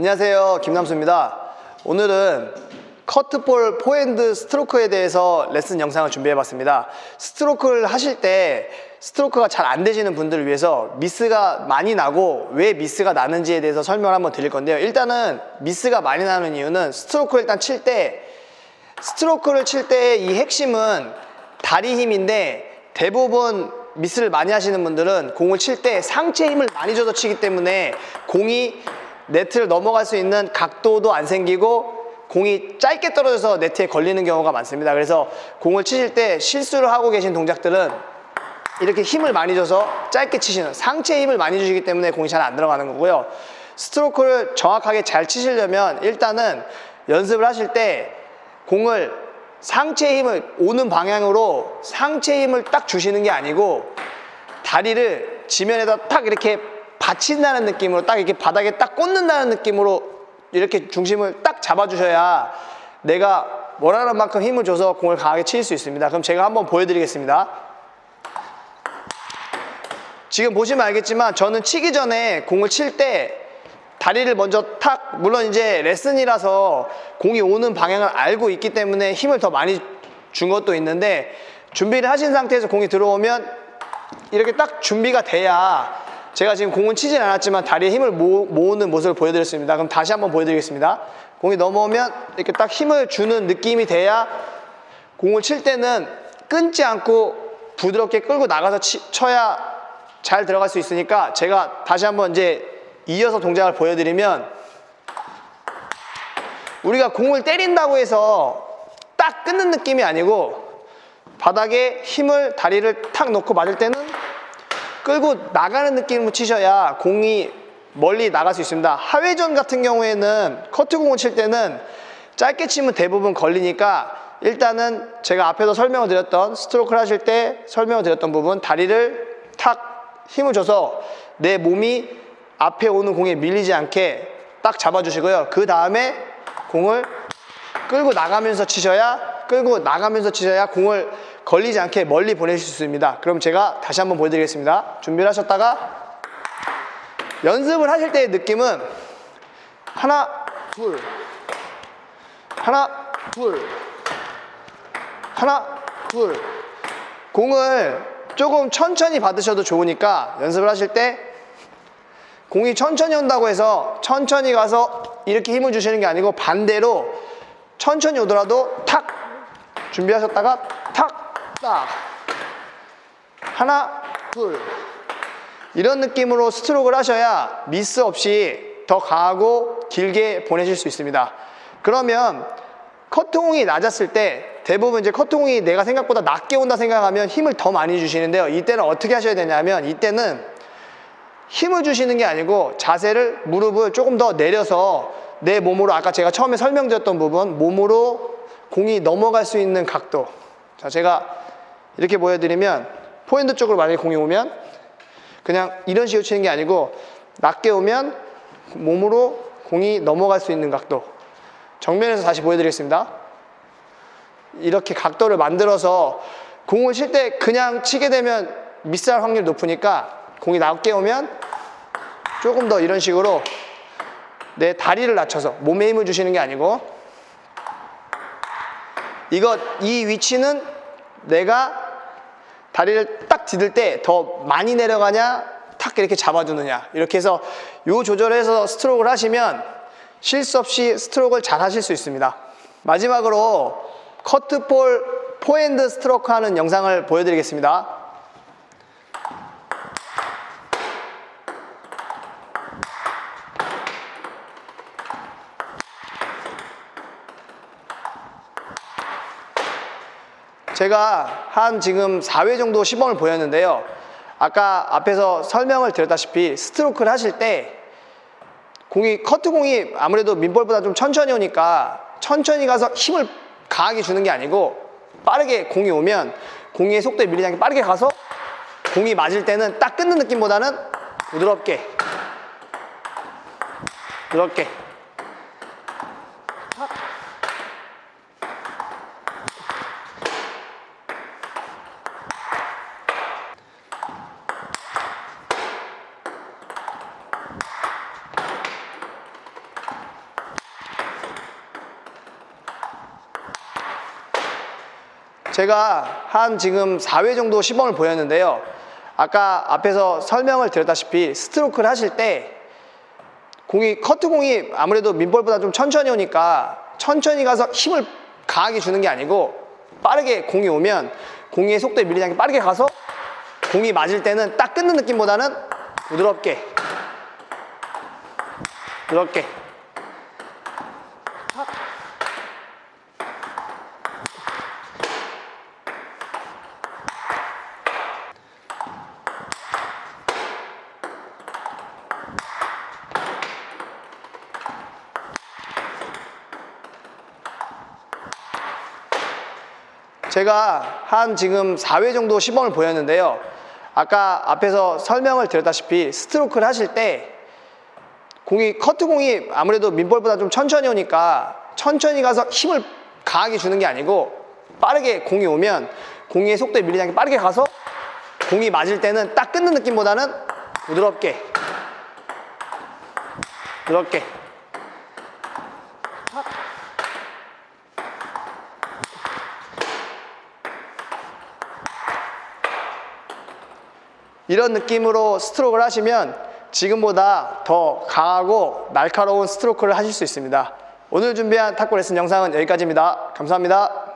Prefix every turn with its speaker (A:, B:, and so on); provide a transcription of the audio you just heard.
A: 안녕하세요. 김남수입니다. 오늘은 커트볼 포핸드 스트로크에 대해서 레슨 영상을 준비해 봤습니다. 스트로크를 하실 때 스트로크가 잘 안 되시는 분들을 위해서 미스가 많이 나고 왜 미스가 나는지에 대해서 설명을 한번 드릴 건데요. 일단은 미스가 많이 나는 이유는 스트로크를 일단 칠 때 스트로크를 칠 때 이 핵심은 다리 힘인데 대부분 미스를 많이 하시는 분들은 공을 칠 때 상체 힘을 많이 줘서 치기 때문에 공이 네트를 넘어갈 수 있는 각도도 안 생기고 공이 짧게 떨어져서 네트에 걸리는 경우가 많습니다. 그래서 공을 치실 때 실수를 하고 계신 동작들은 이렇게 힘을 많이 줘서 짧게 치시는 상체 힘을 많이 주시기 때문에 공이 잘 안 들어가는 거고요. 스트로크를 정확하게 잘 치시려면 일단은 연습을 하실 때 공을 상체 힘을 오는 방향으로 상체 힘을 딱 주시는 게 아니고 다리를 지면에다 딱 이렇게 받친다는 느낌으로 딱 이렇게 바닥에 딱 꽂는다는 느낌으로 이렇게 중심을 딱 잡아주셔야 내가 원하는 만큼 힘을 줘서 공을 강하게 칠 수 있습니다. 그럼 제가 한번 보여드리겠습니다. 지금 보시면 알겠지만 저는 치기 전에 공을 칠 때 다리를 먼저 탁 물론 이제 레슨이라서 공이 오는 방향을 알고 있기 때문에 힘을 더 많이 준 것도 있는데 준비를 하신 상태에서 공이 들어오면 이렇게 딱 준비가 돼야 제가 지금 공은 치진 않았지만 다리에 힘을 모, 모으는 모습을 보여드렸습니다. 그럼 다시 한번 보여드리겠습니다. 공이 넘어오면 이렇게 딱 힘을 주는 느낌이 돼야 공을 칠 때는 끊지 않고 부드럽게 끌고 나가서 치, 쳐야 잘 들어갈 수 있으니까 제가 다시 한번 이제 이어서 동작을 보여드리면 우리가 공을 때린다고 해서 딱 끊는 느낌이 아니고 바닥에 힘을 다리를 탁 놓고 맞을 때는 끌고 나가는 느낌으로 치셔야 공이 멀리 나갈 수 있습니다. 하회전 같은 경우에는 커트공을 칠 때는 짧게 치면 대부분 걸리니까 일단은 제가 앞에서 설명을 드렸던 스트로크를 하실 때 설명을 드렸던 부분 다리를 탁 힘을 줘서 내 몸이 앞에 오는 공에 밀리지 않게 딱 잡아주시고요. 그 다음에 공을 끌고 나가면서 치셔야 끌고 나가면서 치셔야 공을 걸리지 않게 멀리 보내실 수 있습니다. 그럼 제가 다시 한번 보여드리겠습니다. 준비를 하셨다가 연습을 하실 때의 느낌은 하나, 둘, 하나, 둘, 하나, 둘. 공을 조금 천천히 받으셔도 좋으니까 연습을 하실 때 공이 천천히 온다고 해서 천천히 가서 이렇게 힘을 주시는 게 아니고 반대로 천천히 오더라도 탁 준비하셨다가 탁, 딱 하나, 둘 이런 느낌으로 스트로크를 하셔야 미스 없이 더 강하고 길게 보내실 수 있습니다. 그러면 커트공이 낮았을 때 대부분 이제 커트공이 내가 생각보다 낮게 온다 생각하면 힘을 더 많이 주시는데요. 이때는 어떻게 하셔야 되냐면 이때는 힘을 주시는 게 아니고 자세를 무릎을 조금 더 내려서 내 몸으로 아까 제가 처음에 설명드렸던 부분 몸으로 공이 넘어갈 수 있는 각도 자 제가 이렇게 보여드리면 포핸드 쪽으로 만약에 공이 오면 그냥 이런 식으로 치는 게 아니고 낮게 오면 몸으로 공이 넘어갈 수 있는 각도. 정면에서 다시 보여드리겠습니다. 이렇게 각도를 만들어서 공을 칠 때 그냥 치게 되면 미스할 확률이 높으니까 공이 낮게 오면 조금 더 이런 식으로 내 다리를 낮춰서 몸에 힘을 주시는 게 아니고 이거 이 위치는 내가 다리를 딱 디딜 때 더 많이 내려가냐 탁 이렇게 잡아주느냐. 이렇게 해서 요 조절해서 스트로크를 하시면 실수 없이 스트로크를 잘 하실 수 있습니다. 마지막으로 커트볼 포핸드 스트로크 하는 영상을 보여드리겠습니다 제가 한 지금 4회 정도 시범을 보였는데요. 아까 앞에서 설명을 드렸다시피 스트로크를 하실 때 공이 커트 공이 아무래도 민볼보다 좀 천천히 오니까 천천히 가서 힘을 강하게 주는 게 아니고 빠르게 공이 오면 공의 속도에 밀리지 않게 빠르게 가서 공이 맞을 때는 딱 끊는 느낌보다는 부드럽게 부드럽게 제가 한 지금 4회 정도 시범을 보였는데요. 아까 앞에서 설명을 드렸다시피 스트로크를 하실 때 공이 커트 공이 아무래도 민볼보다 좀 천천히 오니까 천천히 가서 힘을 강하게 주는 게 아니고 빠르게 공이 오면 공의 속도에 밀리지 않게 빠르게 가서 공이 맞을 때는 딱 끊는 느낌보다는 부드럽게 부드럽게 제가 한 지금 4회 정도 시범을 보였는데요. 아까 앞에서 설명을 드렸다시피 스트로크를 하실 때 공이 커트 공이 아무래도 민볼보다 좀 천천히 오니까 천천히 가서 힘을 강하게 주는 게 아니고 빠르게 공이 오면 공의 속도에 밀리지 않게 빠르게 가서 공이 맞을 때는 딱 끊는 느낌보다는 부드럽게 부드럽게 이런 느낌으로 스트로크를 하시면 지금보다 더 강하고 날카로운 스트로크를 하실 수 있습니다. 오늘 준비한 탁구 레슨 영상은 여기까지입니다. 감사합니다.